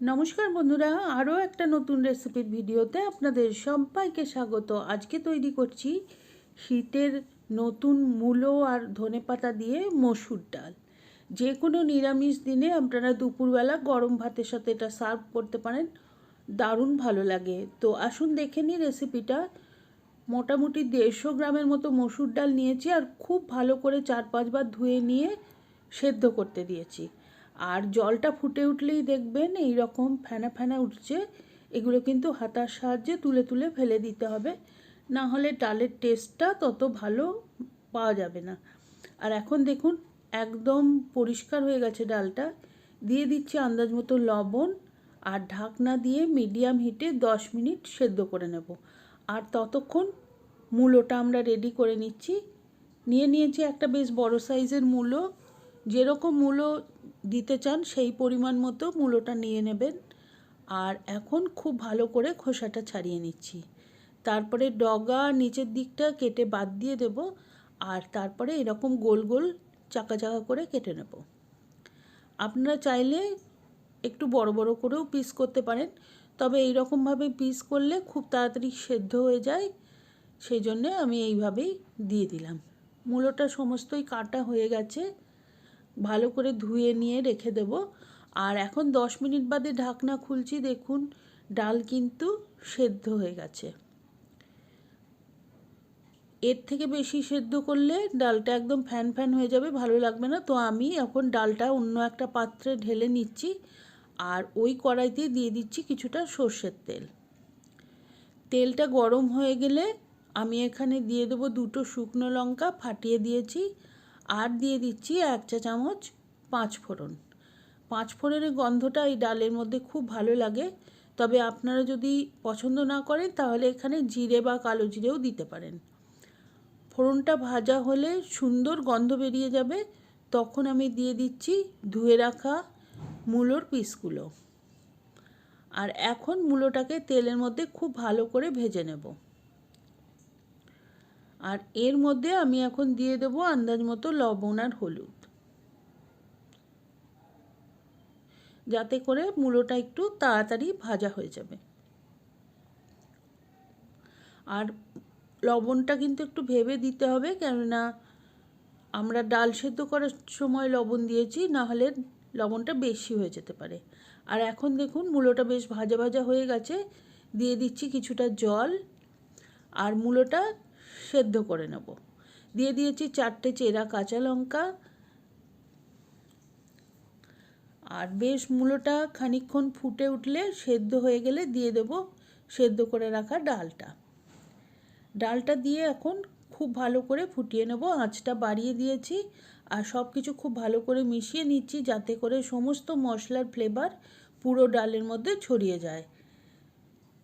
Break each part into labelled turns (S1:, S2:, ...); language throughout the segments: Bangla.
S1: নমস্কার বন্ধুরা, আরও একটা নতুন রেসিপির ভিডিওতে আপনাদের সবাইকে স্বাগত। আজকে তৈরি করছি শীতের নতুন মূলো আর ধনেপাতা দিয়ে মসুর ডাল। যে কোনো নিরামিষ দিনে আপনারা দুপুরবেলা গরম ভাতের সাথে এটা সার্ভ করতে পারেন, দারুণ ভালো লাগে। তো আসুন দেখে নিই রেসিপিটা। মোটামুটি দেড়শো গ্রামের মতো মসুর ডাল নিয়েছি আর খুব ভালো করে চার পাঁচবার ধুয়ে নিয়ে সেদ্ধ করতে দিয়েছি। আর জলটা ফুটে উঠলেই দেখবেন এই রকম ফেনা ফেনা উঠছে। এগুলো কিন্তু হাতার সাহায্যে তুলে তুলে ফেলে দিতে হবে। না হলে ডালের টেস্টটা তত ভালো পাওয়া যাবে না। আর এখন দেখুন, একদম পরিষ্কার হয়ে গেছে ডালটা। দিয়ে দিচ্ছি আন্দাজ মতো লবণ আর ঢাকনা দিয়ে মিডিয়াম হিটে দশ মিনিট সেদ্ধ করে নেব। আর ততক্ষণ মূলোটা আমরা রেডি করে নিচ্ছি। নিয়ে নিয়েছি একটা বেশ বড় সাইজের মূলো। যেরকম মূলো দিতে চান, সেই পরিমাণ মতো মূলোটা নিয়ে নেবেন। আর এখন খুব ভালো করে খোসাটা ছাড়িয়ে নিচ্ছি। তারপরে ডগা নিচের দিকটা কেটে বাদ দিয়ে দেব, আর তারপরে এরকম গোল গোল চাকা চাকা করে কেটে নেব। আপনারা চাইলে একটু বড় বড় করেও পিস করতে পারেন, তবে এই রকমভাবে পিস করলে খুব তাড়াতাড়ি সেদ্ধ হয়ে যায়। সেই জন্যে আমি এইভাবেই দিয়ে দিলাম। মূলোটা সমস্তই কাটা হয়ে গেছে। ভালো করে ধুয়ে নিয়ে রেখে দেব। আর এখন দশ মিনিট বাদে ঢাকনা খুলছি, দেখুন ডাল কিন্তু সেদ্ধ হয়ে গেছে। এর থেকে বেশি সেদ্ধ করলে ডালটা একদম ফ্যান ফ্যান হয়ে যাবে, ভালো লাগবে না। তো আমি এখন ডালটা অন্য একটা পাত্রে ঢেলে নিচ্ছি আর ওই কড়াইতে দিয়ে দিচ্ছি কিছুটা সর্ষের তেল। তেলটা গরম হয়ে গেলে আমি এখানে দিয়ে দেবো দুটো শুকনো লঙ্কা, ফাটিয়ে দিয়েছি। আর দিয়ে দিচ্ছি এক চা চামচ পাঁচ ফোড়ন। পাঁচ ফোড়নের গন্ধটা এই ডালের মধ্যে খুব ভালো লাগে। তবে আপনারা যদি পছন্দ না করেন, তাহলে এখানে জিরে বা কালো জিরেও দিতে পারেন। ফোড়নটা ভাজা হলে সুন্দর গন্ধ বেরিয়ে যাবে। তখন আমি দিয়ে দিচ্ছি ধুয়ে রাখা মূলোর পিসগুলো। আর এখন মূলোটাকে তেলের মধ্যে খুব ভালো করে ভেজে নেব। আর এর মধ্যে আমি এখন দিয়ে দেবো আন্দাজ মতো লবণ আর হলুদ। যাতে করে মূলোটা একটু তাড়াতাড়ি ভাজা হয়ে যাবে। আর লবণটা কিন্তু একটু ভেবে দিতে হবে, কেননা আমরা ডাল সেদ্ধ করার সময় লবণ দিয়েছি, না হলে লবণটা বেশি হয়ে যেতে পারে। আর এখন দেখুন মূলোটা বেশ ভাজা ভাজা হয়ে গেছে। দিয়ে দিচ্ছি কিছুটা জল। আর মূলোটা সেদ্ধ করে নেব। দিয়ে দিয়েছি চারটে চেরা কাঁচা লঙ্কা। আর বেশ মূলোটা খানিক্ষণ ফুটে উঠলে সেদ্ধ হয়ে গেলে দিয়ে দেব সেদ্ধ করে রাখা ডালটা। ডালটা দিয়ে এখন খুব ভালো করে ফুটিয়ে নেব। আঁচটা বাড়িয়ে দিয়েছি আর সব কিছু খুব ভালো করে মিশিয়ে নিচ্ছি যাতে করে সমস্ত মশলার ফ্লেভার পুরো ডালের মধ্যে ছড়িয়ে যায়।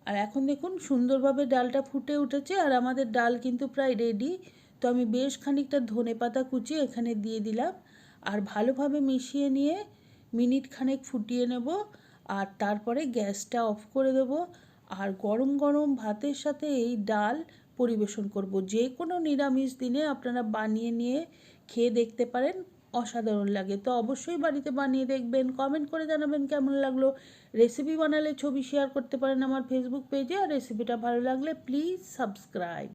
S1: আর এখন দেখুন সুন্দরভাবে ডালটা ফুটে উঠেছে আর আমাদের ডাল কিন্তু প্রায় রেডি তো আমি বেশ খানিকটা ধনে পাতা কুচি এখানে দিয়ে দিলাম আর ভালোভাবে মিশিয়ে নিয়ে মিনিট খানেক ফুটিয়ে নেব আর তারপরে গ্যাসটা অফ করে দেব আর গরম গরম ভাতের সাথে এই ডাল পরিবেশন করব। যে কোনো নিরামিষ দিনে আপনারা বানিয়ে নিয়ে খেয়ে দেখতে পারেন। অসাধারণ লাগে। তো অবশ্যই বাড়িতে বানিয়ে দেখবেন কমেন্ট করে জানাবেন কেমন লাগল। রেসিপি বানালে ছবি শেয়ার করতে পারেন আমার ফেসবুক পেজে আর রেসিপিটা ভালো লাগলে প্লিজ সাবস্ক্রাইব